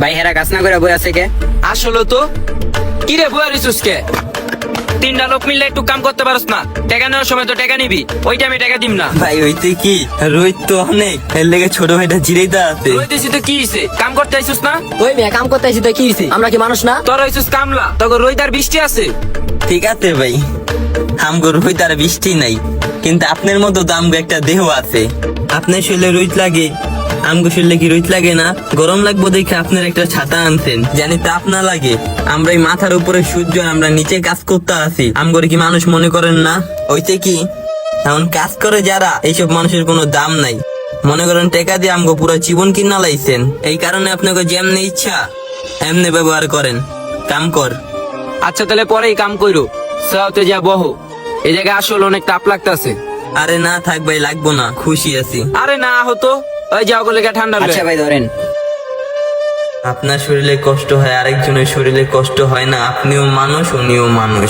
ভাই হেরা কাজ না করে বই আছে কে? আসলে তো। কি রে রিসুস কে? তিনটা লোক মিললে একটু কাম করতে পারস না। টাকা নেওয়ার সময় তো টাকা নিবি। ওই টাইমে টাকা দিম না। ভাই ওইতে কি? রোহিত তো অনেক। এর লেগে ছোট ভাইটা জিরেইতে আছে। ওই দিছি তো কি হইছে? কাম করতে আইসুস না? ওই মেয়ে কাম করতে আসি তো কি হইছে? আমরা কি মানুষ না? তোর হইছিস কামলা। তোকে রোহিত আর বৃষ্টি আছে। ঠিক আছে ভাই। আমগো রোহিত আর বৃষ্টি নাই। কিন্তু আপনার মতো আমগো একটা দেহ আছে। আপনার শরীরে রোহিত লাগে। আমগো শরীরে কি রোহিত লাগে না? গরম লাগবো দেখে আপনার একটা ছাতা আনছেন। জানি তাপ না লাগে। আমরা এই মাথার উপরে সূর্য আমরা নিচে কাজ করতে আছি। আমগরে কি মানুষ মনে করেন না? ওইতে কি? এমন কাজ করে যারা এইসব মানুষের কোনো দাম নাই। মনে করেন টেকা দিয়ে আমগো পুরো জীবন কিনা লাইছেন। এই কারণে আপনাকে যেমনি ইচ্ছা এমনি ব্যবহার করেন। কাম কর। আচ্ছা তাহলে পরেই কাম কইরো। সাউতে যা বহো। এই জায়গায় আসলে অনেক তাপ লাগতাছে। আরে না থাক ভাই লাগবো না। খুশি আছি। আরে না হতো ওই যাও গলে ঠান্ডা আচ্ছা ভাই ধরেন। আপনার শরীরে কষ্ট হয় আরেকজনের শরীরে কষ্ট হয় না। আপনিও মানুষ উনিও মানুষ।